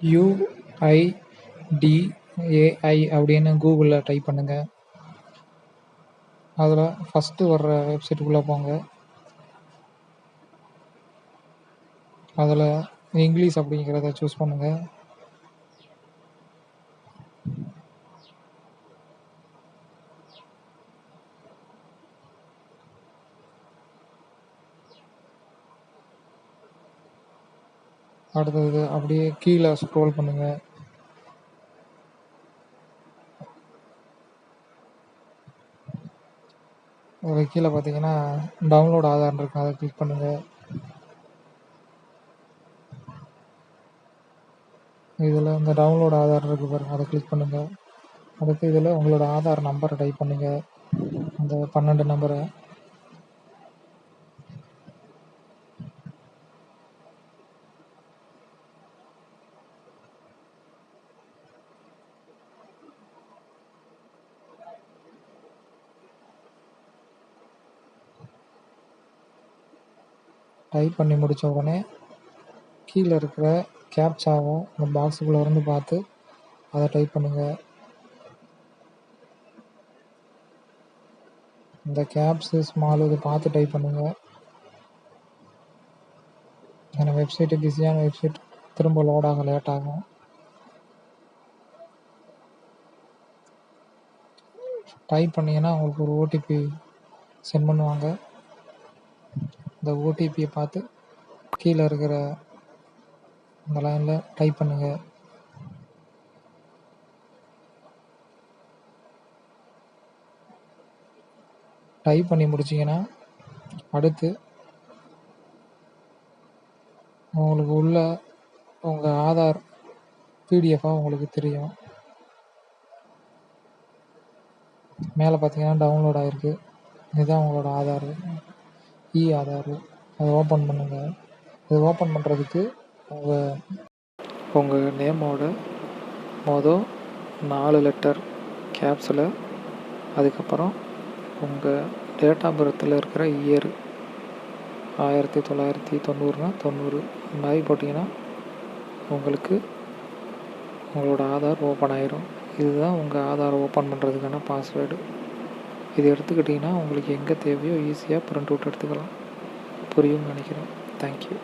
UIDAI அப்படின்னு கூகுளில் type பண்ணுங்கள் அதில் ஃபஸ்ட்டு வர்ற வெப்சைட்டுக்குள்ளே போங்க. அதில் இங்கிலீஷ் அப்படிங்கிறத சூஸ் பண்ணுங்கள் அடுத்தது அப்படியே கீழே ஸ்க்ரோல் பண்ணுங்கள் ஒரு கீழே பார்த்தீங்கன்னா டவுன்லோட் ஆதார் இருக்கும் அதை கிளிக் பண்ணுங்கள் இதில் இந்த டவுன்லோட் ஆதார் இருக்குது பாருங்கள் அதை கிளிக் பண்ணுங்கள் அடுத்து இதில் உங்களோட ஆதார் நம்பரை டைப் பண்ணுங்கள் அந்த பன்னெண்டு நம்பரை டைப் பண்ணி முடித்த உடனே கீழே இருக்கிற கேப்சாவை அந்த பாக்ஸுக்குள்ளே இருந்து பார்த்து அதை டைப் பண்ணுங்கள் இந்த கேப்ஸு ஸ்மால் இது பார்த்து டைப் பண்ணுங்கள் ஏன்னா வெப்சைட்டு பிஸியான வெப்சைட் திரும்ப லோட் ஆக லேட் ஆகும். டைப் பண்ணிங்கன்னா உங்களுக்கு ஒரு ஓடிபி சென்ட் பண்ணுவாங்க. இந்த ஓடிபியை பார்த்து கீழே இருக்கிற அந்த லைனில் டைப் பண்ணுங்கள் டைப் பண்ணி முடிச்சிங்கன்னா அடுத்து உங்களுக்கு உள்ள உங்கள் ஆதார் பிடிஎஃபாக உங்களுக்கு தெரியும். மேலே பார்த்தீங்கன்னா டவுன்லோட் ஆகிருக்கு இதுதான் உங்களோட ஆதார். இ ஆதார் அதை ஓப்பன் பண்ணுங்கள் இது ஓப்பன் பண்ணுறதுக்கு உங்கள் உங்கள் நேமோட மொதல் நாலு லெட்டர் கேப்ஸில் அதுக்கப்புறம் உங்கள் டேட் ஆஃப் பர்த்தில் இருக்கிற இயர் ஆயிரத்தி தொள்ளாயிரத்தி தொண்ணூறுனா தொண்ணூறு. இந்த மாதிரி போட்டிங்கன்னா உங்களுக்கு உங்களோட ஆதார் ஓப்பன் ஆயிரும். இதுதான் உங்கள் ஆதார் ஓப்பன் பண்ணுறதுக்கான பாஸ்வேர்டு இது எடுத்துக்கிட்டிங்கன்னா உங்களுக்கு எங்கே தேவையோ ஈஸியாக ப்ரிண்ட் அவுட் எடுத்துக்கலாம். புரியும்னு நினைக்கிறேன். தேங்க்யூ